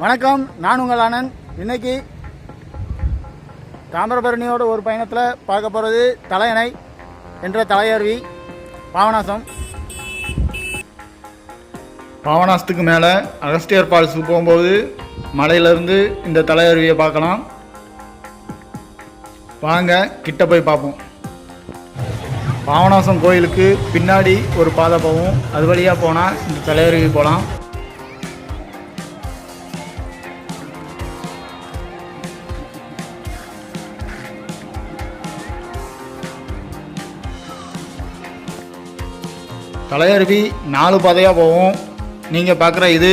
வணக்கம் நான் உங்கள் ஆனந்த் இன்னைக்கு தாமிரபரணியோட ஒரு பயணத்தில் பார்க்க போகிறது தலையணை என்ற தலையருவி பாவனாசம். பாவநாசத்துக்கு மேலே அகஸ்டியர் ஃபால்ஸுக்கு போகும்போது மலையிலேருந்து இந்த தலையருவியை பார்க்கலாம். வாங்க கிட்ட போய் பார்ப்போம். பாவனாசம் கோயிலுக்கு பின்னாடி ஒரு பாதை போகும். அது வழியாக போனால் இந்த தலையருவி போகலாம் தலையருவி நாலு பாதையாக போகும். நீங்கள் பார்க்குற இது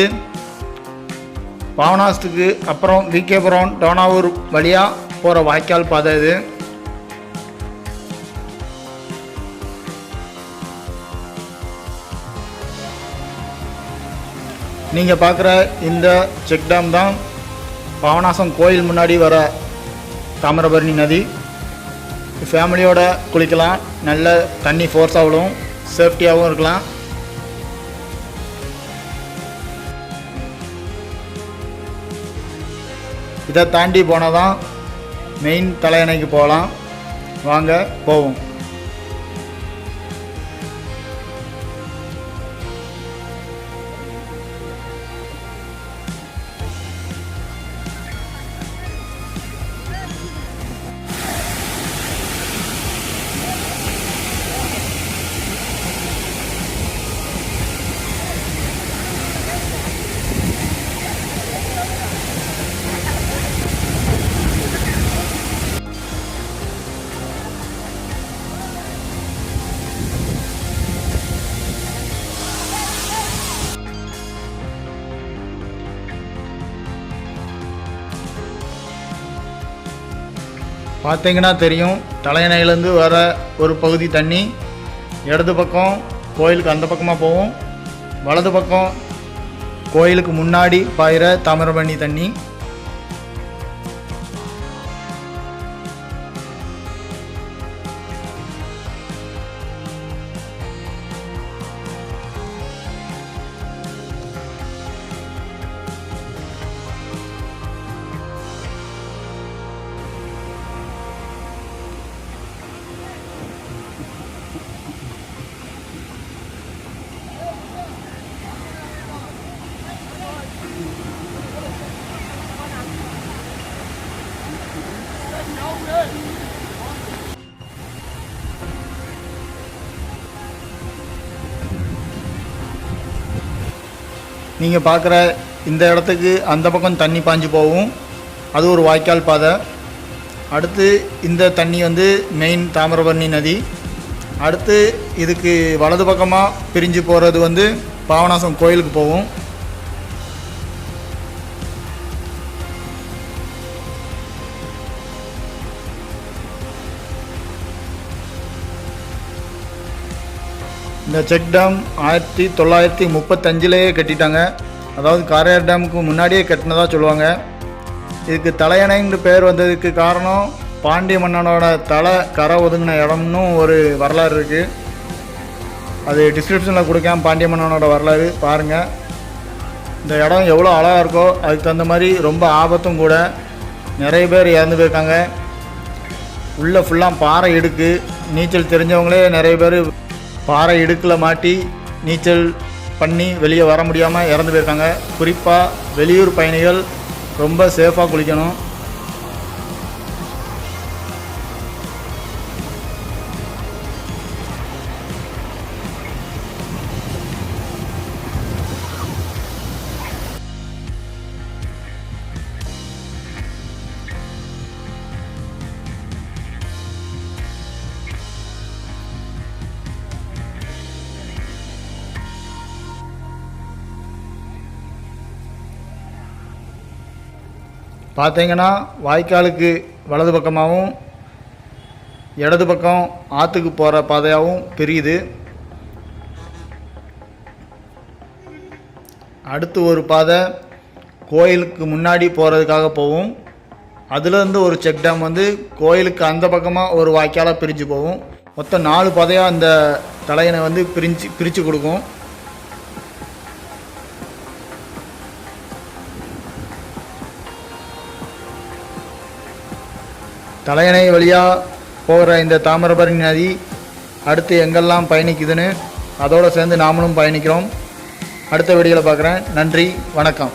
பாவனாஸ்துக்கு அப்புறம் விகேபுரம் டோனாவூர் வழியாக போகிற வாய்க்கால் பாதை இது. நீங்கள் பார்க்குற இந்த செக் டேம் தான் பாவனாசம் கோயில் முன்னாடி வர தாமிரபரணி நதி. ஃபேமிலியோடு குளிக்கலாம். நல்ல தண்ணி ஃபோர்ஸாக விடும் சேஃப்டியாகவும் இருக்கலாம். இதை தாண்டி போனால் தான் மெயின் தலையணைக்கு போகலாம். வாங்க போவோம். பார்த்தீங்கன்னா தெரியும். தலையணையிலேருந்து வர ஒரு பகுதி தண்ணி இடது பக்கம் கோயிலுக்கு அந்த பக்கமாக போகும். வலது பக்கம் கோயிலுக்கு முன்னாடி பாயிற தாமிரபரணி தண்ணி. நீங்கள் பார்க்குற இந்த இடத்துக்கு அந்த பக்கம் தண்ணி பாஞ்சு போகும். அது ஒரு வாய்க்கால் பாதை. அடுத்து இந்த தண்ணி வந்து மெயின் தாமிரபரணி நதி. அடுத்து இதுக்கு வலது பக்கமாக பிரிஞ்சு போகிறது வந்து பாவனாசம் கோயிலுக்கு போகும். இந்த செக் டேம் ஆயிரத்தி தொள்ளாயிரத்தி முப்பத்தஞ்சிலேயே கட்டிட்டாங்க. அதாவது காரையார் டேமுக்கு முன்னாடியே கட்டினதாக சொல்லுவாங்க. இதுக்கு தலையணைங்கிற பேர் வந்ததுக்கு காரணம் பாண்டிய மன்னனோட தலை கரை ஒதுங்கின இடம்னு ஒரு வரலாறு இருக்குது அது டிஸ்கிரிப்ஷனில் கொடுக்கேன் பாண்டிய மன்னனோட வரலாறு பாருங்கள் இந்த இடம் எவ்வளோ அழகாக இருக்கோ அதுக்கு தகுந்த மாதிரி ரொம்ப ஆபத்தும் கூட நிறைய பேர் இறந்து போயிருக்காங்க. உள்ளே ஃபுல்லாக பாறை எடுக்கு நீச்சல் தெரிஞ்சவங்களே நிறைய பேர் பாறை இடுக்கில் மாட்டி நீச்சல் பண்ணி வெளியே வர முடியாமல் இறந்து போயிருக்காங்க. குறிப்பாக வெளியூர் பயணிகள் ரொம்ப சேஃபாக குளிக்கணும். பார்த்தீங்கன்னா வாய்க்காலுக்கு வலது பக்கமாகவும் இடது பக்கம் ஆற்றுக்கு போகிற பாதையாகவும் பிரியுது. அடுத்து ஒரு பாதை கோயிலுக்கு முன்னாடி போகிறதுக்காக போகும். அதுலேருந்து ஒரு செக் டேம் வந்து கோயிலுக்கு அந்த பக்கமாக ஒரு வாய்க்காலாக பிரிஞ்சு போகும். மொத்தம் நாலு பாதையாக அந்த தலையணை வந்து பிரிஞ்சு பிரித்து கொடுக்கும். தலையணை வழியாக போகிற இந்த தாமிரபரணி நதி அடுத்து எங்கெல்லாம் பயணிக்குதுன்னு அதோடு சேர்ந்து நாமளும் பயணிக்கிறோம். அடுத்த வீடியோவில் பார்க்குறேன். நன்றி. வணக்கம்.